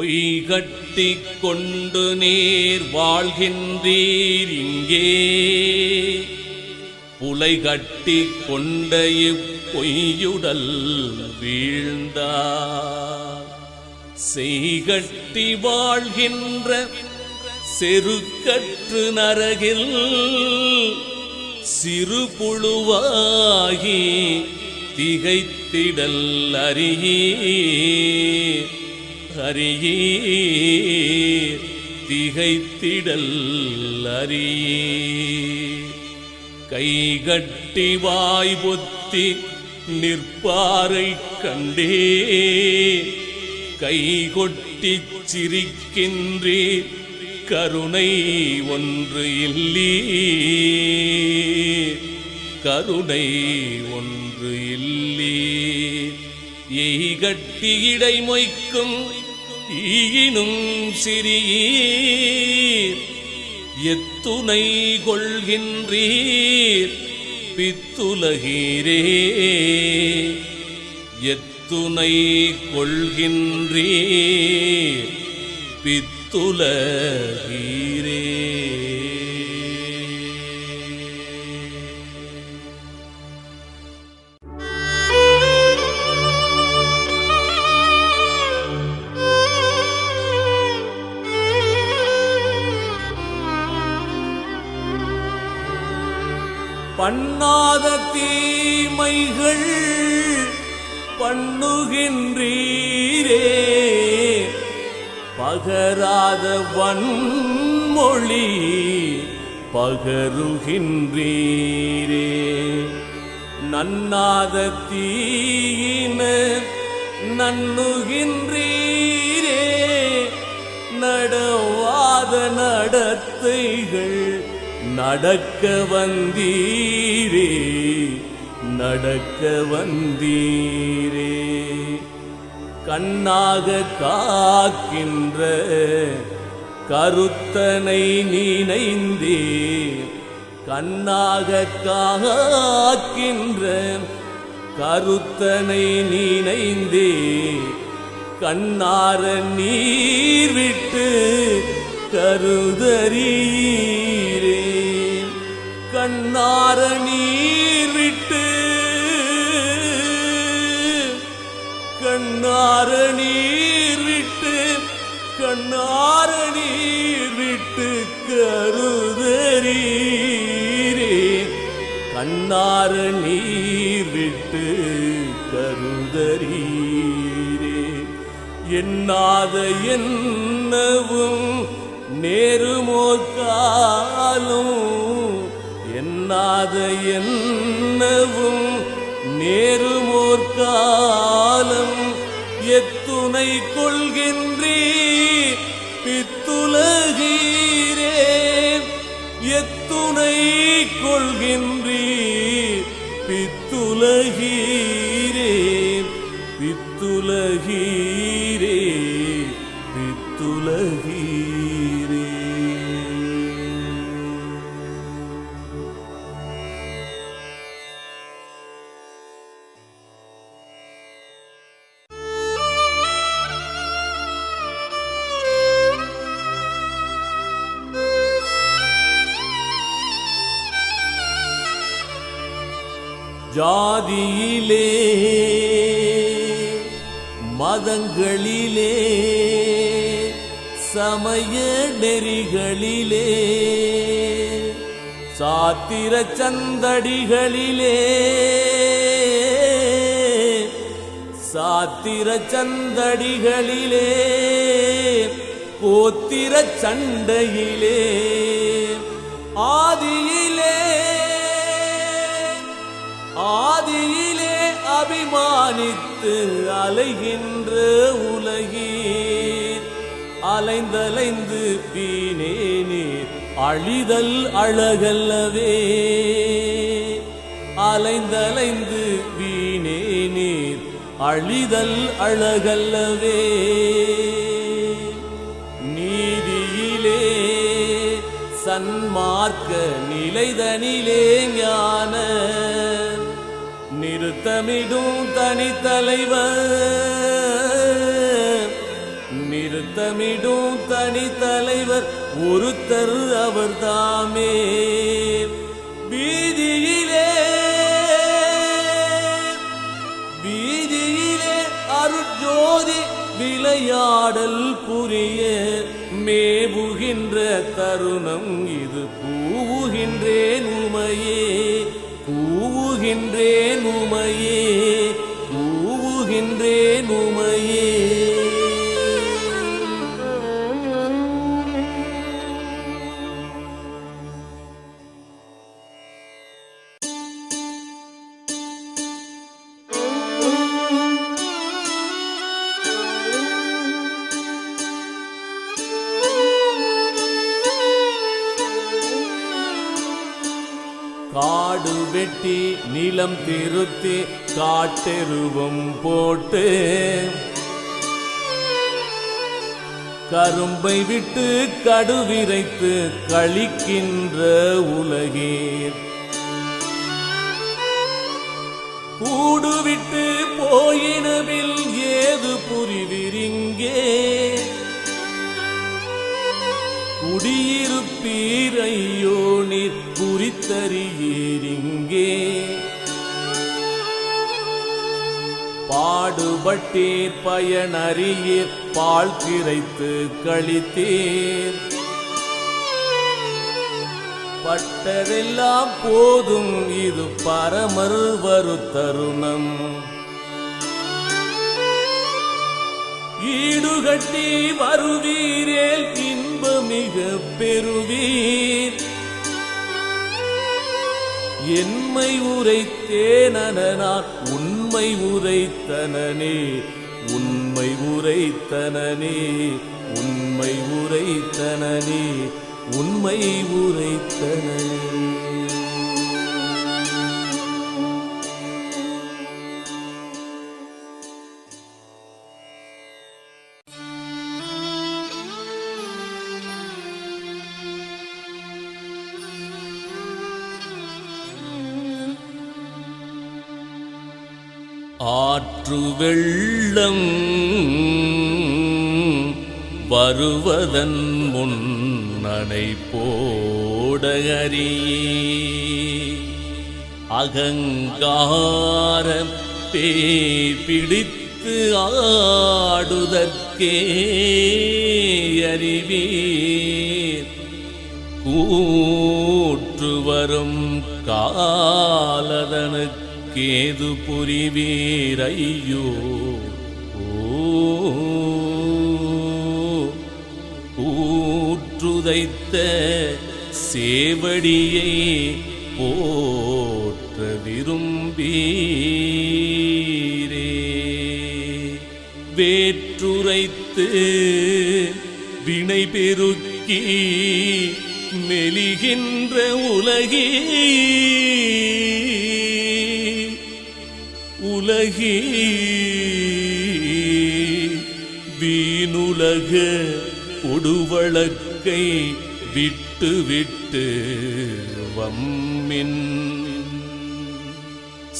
பொய் கட்டி கொண்டு நீர் வாழ்கின்றீர் இங்கே. புலை கட்டி கொண்ட இப்பொய்யுடல் வீழ்ந்தார். செய்கட்டி வாழ்கின்ற செருக்கற்று நரகில் சிறு புழுவாகி திகைத்திடல் அறியீர் அறியீர். திகைத்திடல் அறியீர். கைகட்டி வாய் பொத்தி நிற்பாரை கண்டே கைகொட்டிச் சிரிக்கின்றீர். கருணை ஒன்று இல்லீ கருணை ஒன்று இல்லீ எய்கட்டி இடை மொய்க்கும் ஈயினும் சிறியீர். எத்துணை கொள்கின்றீர் பித்துலகீரே. எத்துணை கொள்கின்றீர் பித்துலகீரே. பண்ணாத தீமைகள் பண்ணுகின்றீரே. பகராத வன்மொழி பகருகின்றீரே. நன்னாத தீயின நன்னுகின்றீரே நடவாத நடத்தைகள் நடக்க வந்தீரே நடக்க வந்தீரே. கண்ணாக காக்கின்ற கருத்தனை நினைந்தே கண்ணாக காக்கின்ற கருத்தனை நினைந்தே கண்ணார நீர் விட்டு கருதறீரே கண்ணார நீரிட்டு கண்ணார நீரிட்டு கண்ணார நீரிட்டு கருதறீரே. கண்ணார நீரிட்டு கருதறீரே. எண்ணாத என்னவும் நேருமோக்காலும் நாத என்னவும் நேருமோர்காலம் எத்துணை கொள்கின்றே பித்துலகீரே எத்துணை கொள்கின்றே பித்துலகீரே. பித்துலகீரே. பித்துலகி ஜாதியிலே மதங்களிலே சமய நெறிகளிலே சாத்திர சந்தடிகளிலே சாத்திர சந்தடிகளிலே கோத்திர சண்டையிலே ஆதியே ஆதியிலே அபிமானித்து அலைகின்ற உலகீர். அலைந்தலைந்து பீனே நீர் அழிதல் அழகல்லவே. அலைந்தலைந்து வீணே நீர் அழிதல் அழகல்லவே. நீதியிலே சன்மார்க்க நிலைதனிலே ஞான நிறுத்தமிடும் தனித்தலைவர். நிறுத்தமிடும் தனி தலைவர் ஒருத்தர் அவர் தாமே வீதியிலே வீதியிலே அருஜோதி விளையாடல் புரிய மேவுகின்ற தருணம் இது பூவுகின்றேன் உமையே. கூவுகின்றேன் உமையே கூவுகின்றேன் உமையே. வெட்டி நிலம் திருத்தி காட்டெருவம் போட்டு கரும்பை விட்டு கடுவிரைத்து கழிக்கின்ற உலகே குடியிருப்பீரையோ நீர் குறித்தறியீரிங்கே பாடுபட்டீர் பயனறியீர் பால் கிரைத்து கழித்தீர். பட்டதெல்லாம் போதும் இது பரமர் வரு தருணம். ஈடுகட்டி வருவீரேல் மிக பெறுவீர். என்மை உரைத்தேனனார் உண்மை உரைத்தனனே. உண்மை உரைத்தனனே உண்மை உரைத்தனனே உண்மை உரைத்தனனே. ஆற்று வெள்ளம் வருவதன் முன்னணை போடகரி அகங்கார பே பிடித்து ஆடுதற்கே அறிவீர். கூற்று வரும் காலதனுக்கு காலதனுக்கேது புரிவீரையோ? ஊற்றுதைத்த சேவடியை போற்ற விரும்பீரே. வேற்றுரைத்து வினை பெருக்கி மெலிகின்ற உலகே உலகி வீணுலக கொடுவழக்கை விட்டு விட்டு வம்மின்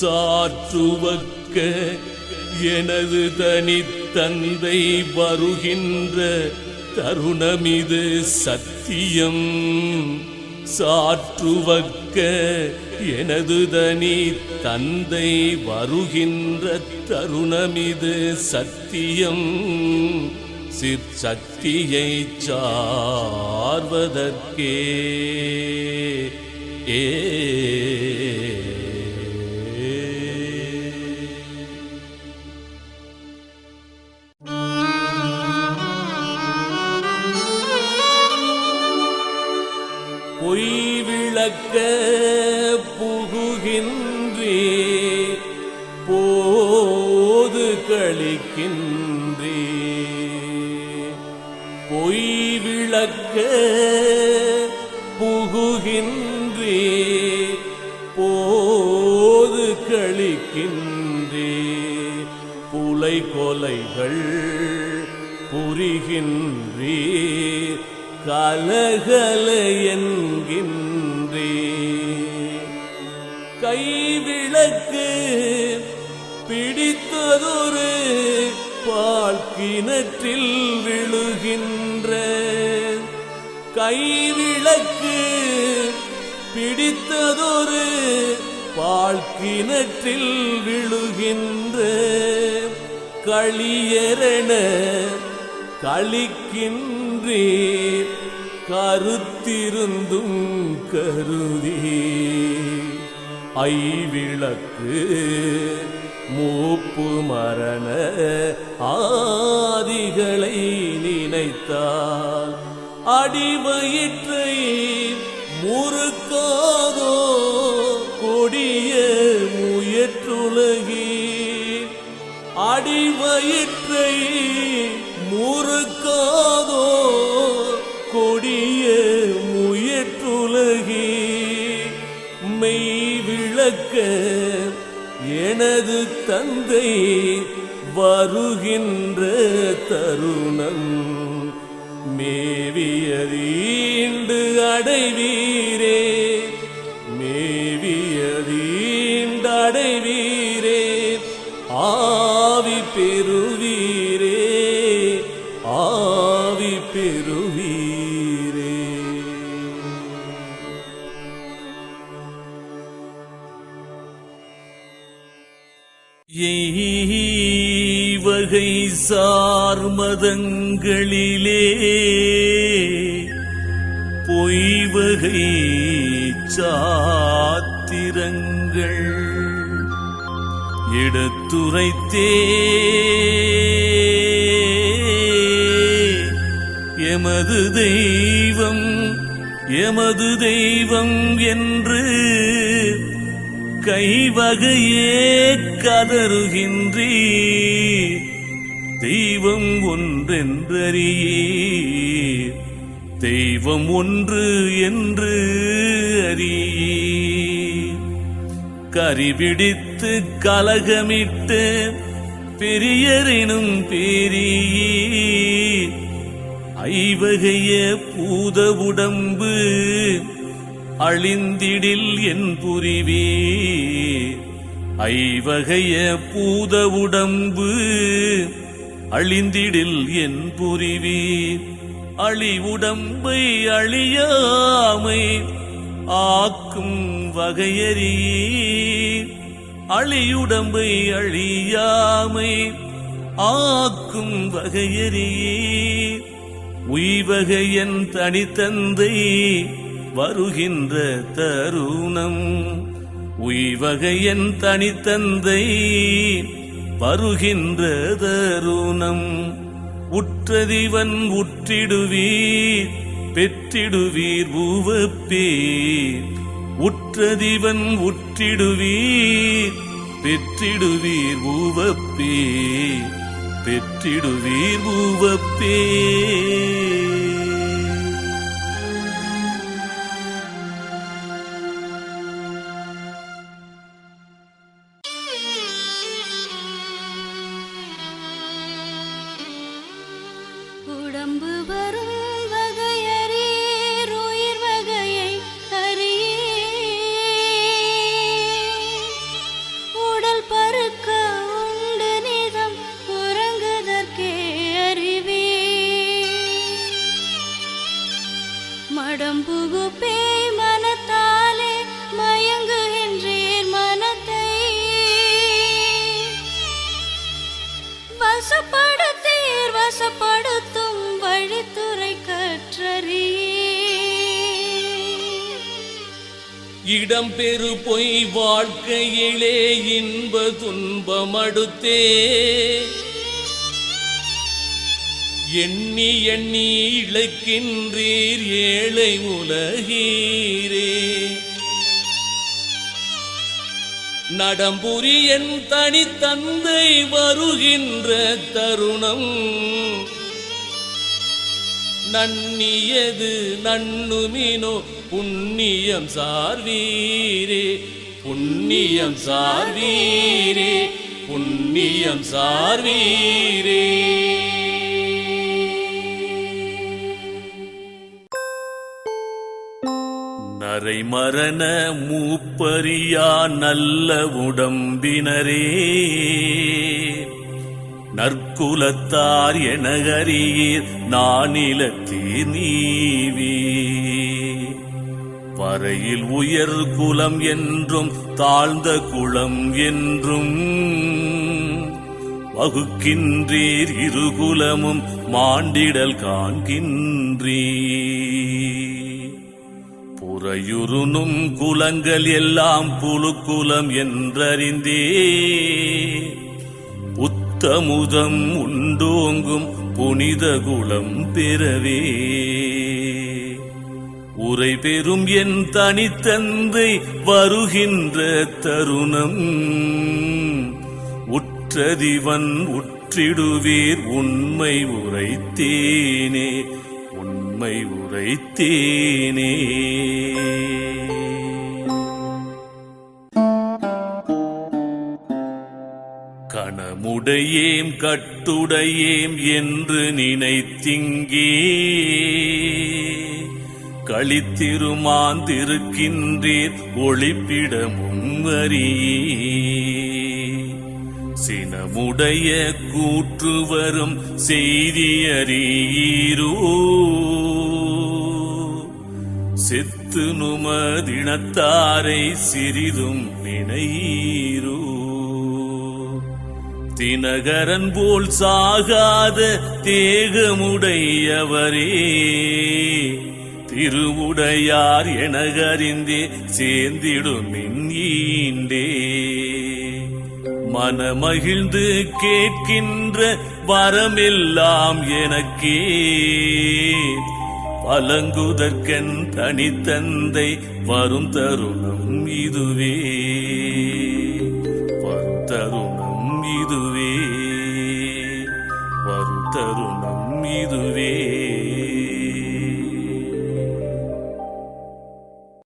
சாற்றுவக்க எனது தனித்தந்தை வருகின்ற தருணமிது சத்தியம். சாற்றுவக்க எனது தனி தந்தை வருகின்ற தருணமிது சத்தியம். சிற்சக்தியை சார்வதற்கே. ஏ பொய் விளக்க புகுகின்றே போது கழிக்கின்றே. புலை கொலைகள் புரிகின்றே கலகல என்கின்றே. கைவிளக்கு பிடித்ததொரு பால் கிணற்றில் விழுகின்ற கைவிளக்கு பிடித்ததொரு பால் கிணற்றில் விழுகின்ற களியரண களிக்கின்றே கருத்திருந்தும் கருதி ஐவிளக்கு மூப்பு மரண ஆதிகளை நினைத்தால் அடிவயிற்றை முறுக்காதோ கொடிய முயற்றுலகி அடிவயிற்றை முறுக்காதோ எனது தந்தை வருகின்ற தருணம் மேவியதீண்டு அடைவீரே மேவியதீண்டு அடைவீரே. ஆவி பெருவி பாதங்களிலே பொய்வகை சாத்திரங்கள் எடுத்துரைத்தே. எமது தெய்வம் எமது தெய்வம் என்று கைவகையே கதறுகின்றீ தெய்வம் ஒன்றென்றறியே தெய்வம் ஒன்று என்று அறியே கரிபிடித்து கலகமிட்டு பெரியரினும் பெரியே ஐவகைய பூத உடம்பு அழிந்திடில் என் புரிவே ஐவகைய பூத உடம்பு அழிந்திடில் என் புரிவே அழி உடம்பை அழியாமை ஆக்கும் வகையறியே அழியுடம்பை அழியாமை ஆக்கும் வகையறியே உய்வகையன் தனித்தந்தை வருகின்ற தருணம் உய்வகையன் தனித்தந்தை வருகின்ற தருணம் உற்றதிவன் உற்றிடுவீர் பெற்றிடுவீர் உவப்பே உற்றதிவன் உற்றிடுவீர் பெற்றிடுவீர் உவப்பே பெற்றிடுவீர் உவப்பே இடம்பெறு பொய் வாழ்க்கையிலே இன்ப துன்பமடுத்தே. எண்ணி எண்ணி இழைக்கின்றீர் ஏழை உலகீரே. நடம்புரி என் தனித்தந்தை வருகின்ற தருணம். நன்னியது நன்னுமினோ புண்ணியம் சார்வீரே புண்ணியம் சார்வீரே புண்ணியம் சார்வீரே. நரை மரண மூப்பரியா நல்ல உடம்பினரே. நற்குலத்தார் எனகரீர் அறியீர் நானிலத்தீர் நீவி. வரையில் உயர் குலம் என்றும் தாழ்ந்த குளம் என்றும் வகுக்கின்றீர் இருகுலமும் மாண்டிடல் காண்கின்றீர். புறையுருணும் குலங்கள் எல்லாம் புழுக்குலம் என்றறிந்தே உத்தமுதம் உண்டோங்கும் புனித குலம் பெறவே. உரை பெறும் என் தனித்தந்தை வருகின்ற தருணம். உற்றதிவன் உற்றிடுவீர் உண்மை உரைத்தேனே உண்மை உரைத்தேனே. கணமுடையேம் கட்டுடையேம் என்று நினைத்திங்கே. களித்திருமாந்திருக்கின்றீர் ஒளிப்பிடமும் சினமுடைய கூற்று வரும் செய்தி செத்து நுமதினத்தாரை சிறிதும் நினையீரோ தினகரன் போல் சாகாத தேகமுடையவரே. திருவுடையார் எனகறிந்தே சேர்ந்திடும் ஈண்டே. மனமகிழ்ந்து கேட்கின்ற வரமெல்லாம் எனக்கே. பலங்குதற்கன் தனித்தந்தை வரும் தருணம் இதுவே.